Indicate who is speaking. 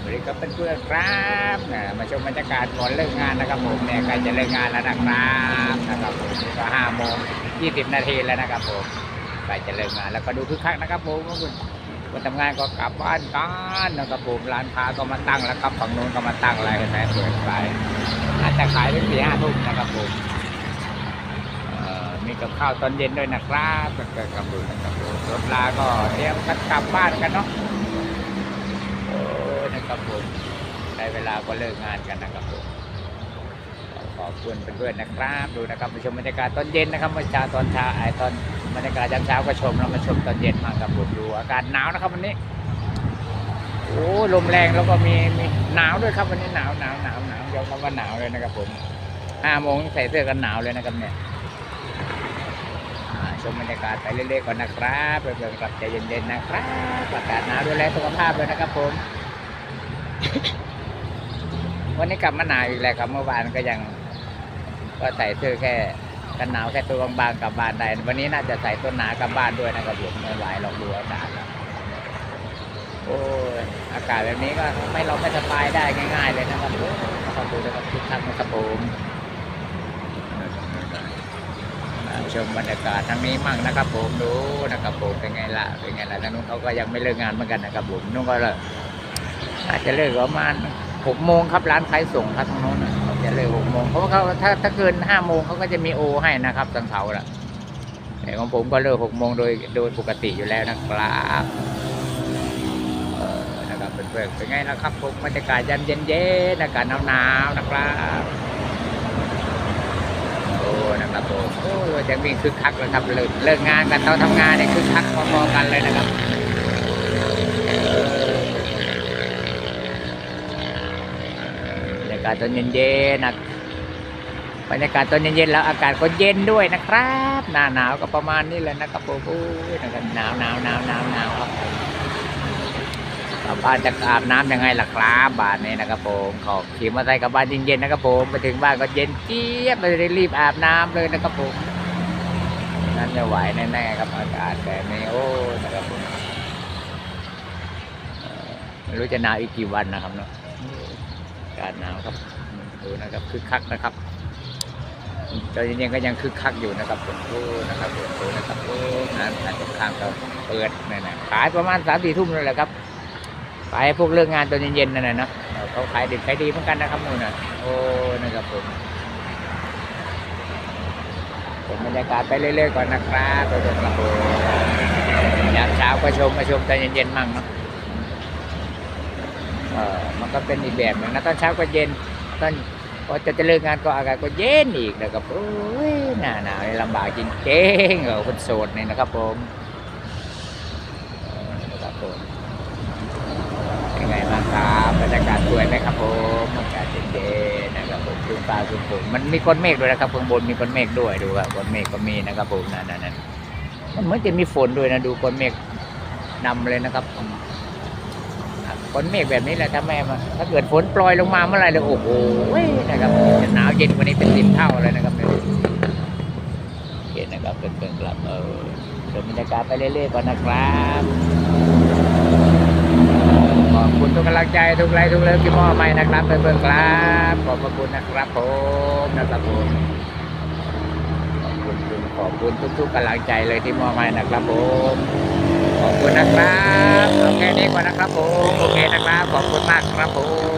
Speaker 1: สวัสดีครับเพื่อนๆครับนะมาชมบรรยากาศก่อนเลิกงานนะครับผมเนี่ยใกล้จะเลิกงานแล้วนะครับนะครับผมก็ห้าโมงยี่สิบนาทีแล้วนะครับผมใกล้จะเลิกงานแล้วก็ดูคึกคักนะครับผมคุณคนทำงานก็กลับบ้านกันนะครับผมร้านค้าก็มาตั้งแล้วครับฝั่งนู้นก็มาตั้งอะไรเห็นไหมเปิดไปอาจจะขายถึงสี่ห้าทุ่มนะครับผมมีกับข้าวตอนเย็นด้วยนะครับเกิดกับดูนะครับผมรถลาก็เตรียมกันกลับบ้านกันเนาะ ผมได้เวลาก็เลิกงานกันนะครับผมขอบคุณเพื่อนๆนะครับดูนะครับมาชมบรรยากาศตอนเย็นนะครับเมื่อเช้าตอนเช้าไอตอนบรรยากาศยามเช้าก็ชมแล้วมาชมตอนเย็นมาครับผมดูอากาศหนาวนะครับวันนี้โอ้ลมแรงแล้วก็มีมีหนาวด้วยครับวันนี้หนาวหนาวหนาวหนาวยอมรับว่าหนาวเลยนะครับผมห้าโมงใส่เสื้อกันหนาวเลยนะครับเนี่ยชมบรรยากาศไปเรื่อยๆก่อนนะครับเพื่อนๆกลับใจเย็นๆนะครับอากาศหนาวดูแลสุขภาพเลยนะครับผม วันนี้กลับมาหนาวอีกแล้วครับเมื่อวานก็ยัง ก็ใส่เสื้อแค่กันหนาวแค่ตัวบางๆกลับบ้านได้ วันนี้น่าจะใส่ตัวหนากลับบ้านด้วยนะครับผมไม่ไหวลองดูอากาศโอ้ยอากาศแบบนี้ก็ไม่เราไม่สบายได้ง่าย ๆ เลยนะครับโอ้ยนะครับดูนะครับทุกท่านนะครับผมอ่าชมบรรยากาศทางนี้มั่งนะครับ ผมดูนะครับผมเป็นไงล่ะเป็นไงล่ะทางนู้นเขาก็ยังไม่เลิกงานเหมือนกันนะครับผมนู้นก็เลย อาจจะเลิกประมาณหกโมงครับร้านขายส่งครับทางโน้นจะเลิกหกโมงเพราะว่าเขาถ้าถ้าเกินห้าโมงเขาก็จะมีโอให้นะครับทางเขาล่ะแต่ของผมก็เลิกหกโมงโดยโดยปกติอยู่แล้วนะครับเออนะครับเป็นเพื่อนเป็นไงล่ะครับผมบรรยากาศยามเย็นๆอากาศหนาวๆนะครับโอ้นะครับผมโอ้ยังมีคึกคักเลยครับเลิกเลิกงานกันเราทำงานเนี่ยคึกคักพอๆกันเลยนะครับบรรยากาศตอนเย็นๆนะบรรยากาศตอนเย็นๆแล้วอากาศก็เย็นด้วยนะครับ หน้าหนาวก็ประมาณนี้เลยนะครับผมโอ้ยนะครับหนาวหนาวหนาวหนาวหนาวครับกลับบ้านจะอาบน้ำยังไงล่ะครับบ้านนี้นะครับผมขอขี่มอเตอร์ไซค์กลับบ้านเย็นๆนะครับผมไปถึงบ้านก็เย็นเจี๊ยบเลยรีบอาบน้ำเลยนะครับผมนั่นจะไหวแน่ๆครับอากาศแบบนี้โอ้ยนะครับผมไม่รู้จะหนาวอีกกี่วันนะครับเนาะากาศหนาวครับ ดูนะครับคึกคักนะครับตอนเย็นก็ยังคึกคักอยู่นะครับผมโอ้นะครับผมโอ้นะครับโอ้ร้านขายตรงข้างก็เปิดนั่นนะขายประมาณสามสี่ทุ่มนั่นแหละครับขายพวกเรื่องงานตอนเย็นๆนั่นแหละเนาะเขาขายดีขายดีเหมือนกันนะครับนู่นน่ะโอ้นะครับผมผมบรรยากาศไปเรื่อยๆก่อนนะครับไปดูครับยามเช้าก็ชมมาชมตอนเย็นๆมั่งเนาะ ออมันก็เป็นอีกแบบหนึงนะตอนเช้าก็เย็นตอนพอจะจะเลิกงานก็อากาศก็เย็นอีกนะครับโอ้ยหนาหนาวลำบากจริงๆเออคนโสดนี่นะครับผมนะครับผมเป็นไงบ้างครับบรรยากาศสวยไหมครับผมอากาศเย็นๆนะครับผมคืนฟ้าคืนฝนมันมีก้อนเมฆด้วยนะครับข้างบนมีก้อนเมฆด้วยดูครับก้อนเมฆก็มีนะครับผมนั่นนั่นนั่นมันเหมือนจะมีฝนด้วยนะดูก้อนเมฆนำเลยนะครับผม ฝนเมฆแบบนี้แหละถ้าแม่มาถ้าเกิดฝนโปรยลงมาเมื่อไหร่เลยโอ้โหนะครับจะหนาวเย็นกว่านี้เป็นสิบเท่าเลยนะครับเนี่ยเห็นนะครับเป็นเพื่อนกลับเออเดินบรรยากาศไปเรื่อยๆก่อนนะครับขอบคุณทุกกำลังใจทุกไลค์ทุกเลิฟที่มอบให้นะครับเพื่อนๆครับขอบพระคุณนะครับผมนะครับผมขอบคุณขอบคุณทุกๆกำลังใจเลยที่มอบให้นะครับผม ขอบคุณนะครับเอาแค่นี้ก่อนนะครับผม โอเคนะครับ ขอบคุณมากครับผม